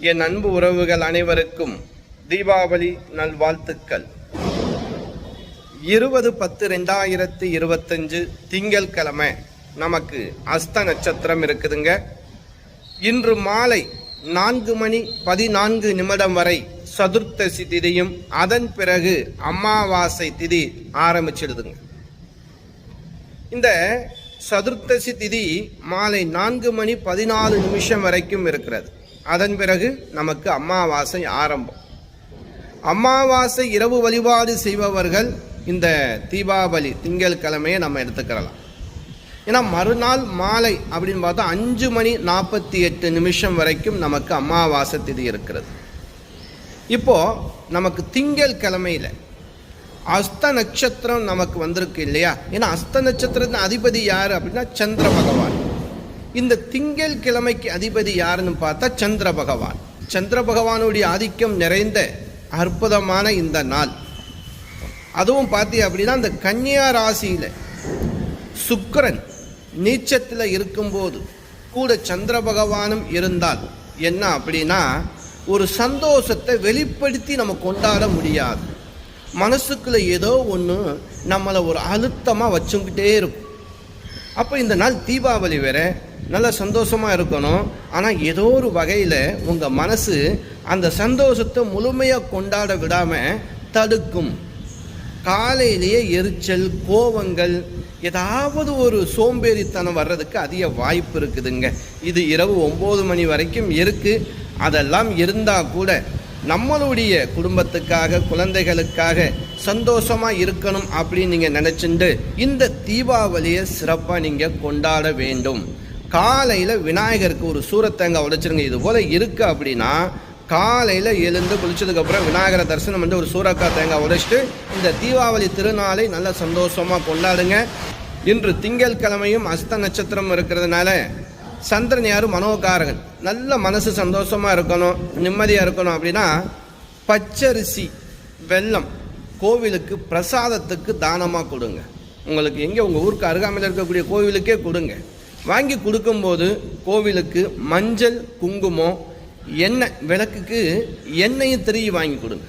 என் அன்பு உறவுகள் அனைவருக்கும் தீபாவளி நல்வாழ்த்துக்கள். இருபது பத்து ரெண்டாயிரத்தி இருபத்தஞ்சு திங்கட்கிழமை நமக்கு அஸ்த நட்சத்திரம் இருக்குதுங்க. இன்று மாலை நான்கு மணி பதினான்கு நிமிடம் வரை சதுர்த்தசி திதியும் அதன் பிறகு அமாவாசை திதி ஆரம்பிச்சிடுதுங்க. இந்த சதுர்த்தசி திதி மாலை நான்கு மணி பதினாலு நிமிஷம் வரைக்கும் இருக்கிறது. அதன் பிறகு நமக்கு அமாவாசை ஆரம்பம். அமாவாசை இரவு வழிபாடு செய்பவர்கள் இந்த தீபாவளி திங்கள் கிழமையை நம்ம எடுத்துக்கிறலாம். ஏன்னா மறுநாள் மாலை அப்படின்னு பார்த்தா அஞ்சு மணி நாற்பத்தி எட்டு நிமிஷம் வரைக்கும் நமக்கு அமாவாசை திதி இருக்கிறது. இப்போது நமக்கு திங்கள் கிழமையில அஸ்த நட்சத்திரம் நமக்கு வந்திருக்கு இல்லையா? ஏன்னா அஸ்த நட்சத்திரத்தின் அதிபதி யார் அப்படின்னா சந்திர பகவான். இந்த திங்கள் கிழமைக்கு அதிபதி யாருன்னு பார்த்தா சந்திர பகவான். சந்திர பகவானுடைய ஆதிக்கம் நிறைந்த அற்புதமான இந்த நாள். அதுவும் பார்த்தி அப்படின்னா இந்த கன்னியா ராசியில் சுக்கரன் நீச்சத்தில் இருக்கும்போது கூட சந்திர பகவானும் இருந்தால் என்ன அப்படின்னா ஒரு சந்தோஷத்தை வெளிப்படுத்தி நம்ம கொண்டாட முடியாது. மனசுக்குள்ள ஏதோ ஒன்று நம்மளை ஒரு அழுத்தமாக வச்சுக்கிட்டே இருக்கும். அப்போ இந்த நாள் தீபாவளி வேற. நல்ல சந்தோஷமாக இருக்கணும். ஆனால் ஏதோ ஒரு வகையில் உங்கள் மனசு அந்த சந்தோஷத்தை முழுமையாக கொண்டாட விடாமல் தடுக்கும். காலையிலேயே எரிச்சல் கோவங்கள் ஏதாவது ஒரு சோம்பேறித்தனம் வர்றதுக்கு அதிக வாய்ப்பு இருக்குதுங்க. இது இரவு ஒம்பது மணி வரைக்கும் இருக்குது அதெல்லாம் இருந்தால் கூட நம்மளுடைய குடும்பத்துக்காக குழந்தைகளுக்காக சந்தோஷமாக இருக்கணும் அப்படின்னு நீங்கள் நினச்சிண்டு இந்த தீபாவளியை சிறப்பாக நீங்கள் கொண்டாட வேண்டும். காலையில் விநாயகருக்கு ஒரு சூரத்தேங்காய் உடைச்சிருங்க. இது போல் இருக்குது அப்படின்னா காலையில் எழுந்து குளிச்சதுக்கப்புறம் விநாயகரை தரிசனம் பண்ணி ஒரு சூரக்காய் தேங்காய் உடைச்சிட்டு இந்த தீபாவளி திருநாளை நல்ல சந்தோஷமாக கொண்டாடுங்க. இன்று திங்கட்கிழமையும் அஸ்த நட்சத்திரம் இருக்கிறதுனால சந்திரன் யாரும் மனோகாரகன். நல்ல மனசு சந்தோஷமாக இருக்கணும் நிம்மதியாக இருக்கணும் அப்படின்னா பச்சரிசி வெள்ளம் கோவிலுக்கு பிரசாதத்துக்கு தானமாக கொடுங்க. உங்களுக்கு எங்கே உங்கள் ஊருக்கு அருகாமையில் இருக்கக்கூடிய கோவிலுக்கே கொடுங்க. வாங்கி கொடுக்கும்போது கோவிலுக்கு மஞ்சள் குங்குமம் எண்ணெய் விளக்குக்கு எண்ணெயும் திரும்பி வாங்கி கொடுங்க.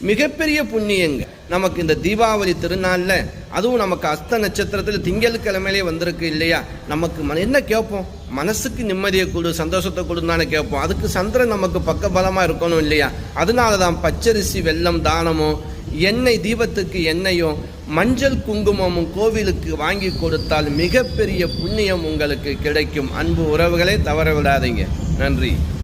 மிகப்பெரிய புண்ணியங்க. நமக்கு இந்த தீபாவளி திருநாளில் அதுவும் நமக்கு அஸ்த நட்சத்திரத்தில் திங்கட்கிழமையிலே வந்திருக்கு இல்லையா? நமக்கு மன என்ன கேட்போம்? மனசுக்கு நிம்மதியை கொடு சந்தோஷத்தை கொடுன்னு கேட்போம். அதுக்கு சந்திரன் நமக்கு பக்கபலமாக இருக்கணும் இல்லையா? அதனால தான் பச்சரிசி வெல்லம் தானமும் எண்ணெய் தீபத்துக்கு எண்ணெயும் மஞ்சள் குங்குமமும் கோவிலுக்கு வாங்கி கொடுத்தால் மிகப்பெரிய புண்ணியம் உங்களுக்கு கிடைக்கும். அன்பு உறவுகளே தவற விடாதீங்க. நன்றி.